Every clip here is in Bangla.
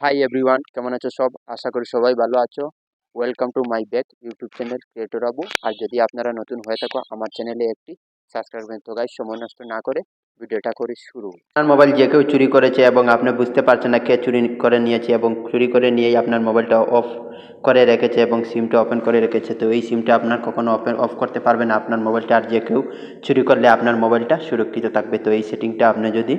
হাই এভরিওয়ান কেমন আছো সব? আশা করি সবাই ভালো আছো। Welcome to my back YouTube channel creator Abu আর যদি আপনারা নতুন হয়ে থাকো, আমার চ্যানেলে একটি সাবস্ক্রাইব তো গাইজ সময় নষ্ট না করে ভিডিওটা করে শুরু। আপনার মোবাইল যে কেউ চুরি করেছে এবং আপনি বুঝতে পারছেন না কে চুরি করে নিয়েছে এবং চুরি করে নিয়েই আপনার মোবাইলটা অফ করে রেখেছে এবং সিমটা ওপেন করে রেখেছে, তো এই সিমটা আপনার কখনো ওপেন অফ করতে পারবে না। আপনার মোবাইলটা আর যে কেউ চুরি করলে আপনার মোবাইলটা সুরক্ষিত থাকবে। তো এই সেটিংটা আপনি যদি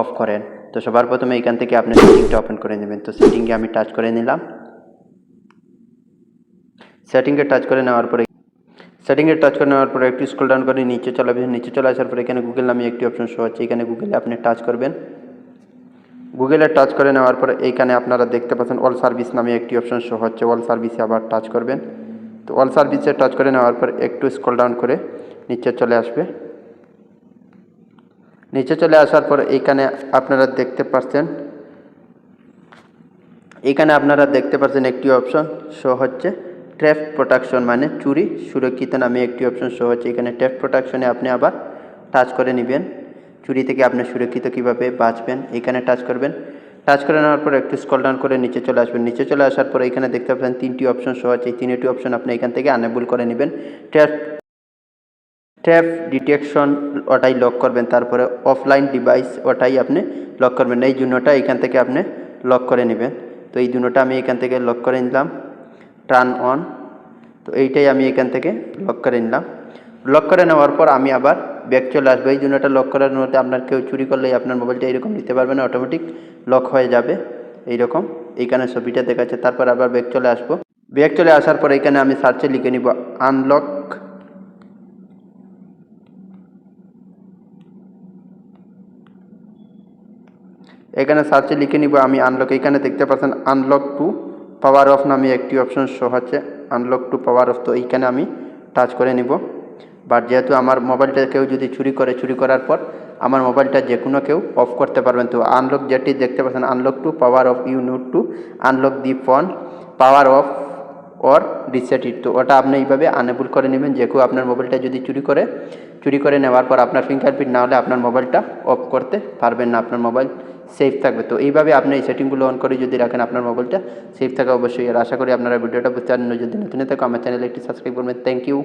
অফ করেন। তো সবার প্রথমে এখান থেকে আপনি সেটিংটা ওপেন করে নেবেন। তো সেটিংয়ে আমি টাচ করে নিলাম। সেটিংয়ে টাচ করে নেওয়ার পরে, সেটিংয়ে টাচ করে নেওয়ার পরে একটু স্ক্রল ডাউন করে নিচে চলে নিচে চলে আসার পরে এখানে গুগল নামে একটি অপশন শো হচ্ছে এখানে গুগলে আপনি টাচ করবেন। গুগলে টাচ করে নেওয়ার পরে এইখানে আপনারা দেখতে পাচ্ছেন অল সার্ভিস নামে একটি অপশন শো হচ্ছে। অল সার্ভিসে আবার টাচ করবেন। তো অল সার্ভিসে টাচ করে নেওয়ার পর একটু স্ক্রল ডাউন করে নিচে চলে আসবে। নিচে চলে আসার পর এইখানে আপনারা দেখতে পাচ্ছেন এখানে আপনারা দেখতে পাচ্ছেন একটি অপশন শো হচ্ছে ট্র্যাপ প্রোটেকশন মানে চুরি, সুরক্ষিত নামে একটি অপশন শো হচ্ছে। এখানে ট্র্যাপ প্রোটেকশনে আপনি আবার টাচ করে নেবেন। চুরি থেকে আপনি সুরক্ষিত কীভাবে বাঁচবেন, এখানে টাচ করবেন। টাচ করে নেওয়ার পর একটু স্কল ডাউন করে নিচে চলে আসবেন। নিচে চলে আসার পর এখানে দেখতে পাচ্ছেন তিনটি অপশন শো আছে এই তিনটি অপশন আপনি এখান থেকে আনেবল করে নেবেন। ট্র্যাপ ট্র্যাপ ডিটেকশন ওটাই লক করবেন, তারপরে অফলাইন ডিভাইস ওটাই আপনি লক করবেন। এই জন্যটা এখান থেকে আপনি লক করে নেবেন। তো এই দুটোটা আমি এখান থেকে লক করে নিলাম। টার্ন অন তো এইটাই আমি এখান থেকে লক করে নিলাম। লক করে নেওয়ার পর আমি আবার ব্যাক চলে আসব। এই জন্যটা লক করার মধ্যে আপনার কেউ চুরি করলেই আপনার মোবাইলটা এরকম নিতে পারবে না অটোমেটিক লক হয়ে যাবে। এইরকম। এইখানে ছবিটা দেখাচ্ছে। তারপর আবার ব্যাক চলে আসব। ব্যাক চলে আসার পর এখানে আমি সার্চে লিখে নিব আনলক এখানে সার্চে লিখে নিব আমি আনলক এখানে দেখতে পাচ্ছেন আনলক টু পাওয়ার অফ নামে একটি অপশন শো হচ্ছে আনলক টু পাওয়ার অফ তো এইখানে আমি টাচ করে নিব। বাট যেহেতু আমার মোবাইলটা কেউ যদি চুরি করে, চুরি করার পর আমার মোবাইলটা যে কোনো কেউ অফ করতে পারবেন। তো আনলক যেটি দেখতে পাচ্ছেন unlock to power off you note to unlock the phone power off or reset it তো ওটা আপনি এইভাবে আনেবল করে নেবেন। যে কেউ আপনার মোবাইলটা যদি চুরি করে চুরি করে নেওয়ার পর আপনার ফিঙ্গারপ্রিন্ট না হলে আপনার মোবাইলটা অফ করতে পারবেন না। আপনার মোবাইল সেফ থাকবে। তো এইভাবে আপনি এই সেটিংগুলো অন করে যদি রাখেন আপনার মোবাইলটা সেফ থাকা অবশ্যই। আর আশা করি আপনারা ভিডিওটা বুঝতে পারেন যদি নতুন থাকে, আমার চ্যানেলে একটি সাবস্ক্রাইব করবেন। Thank you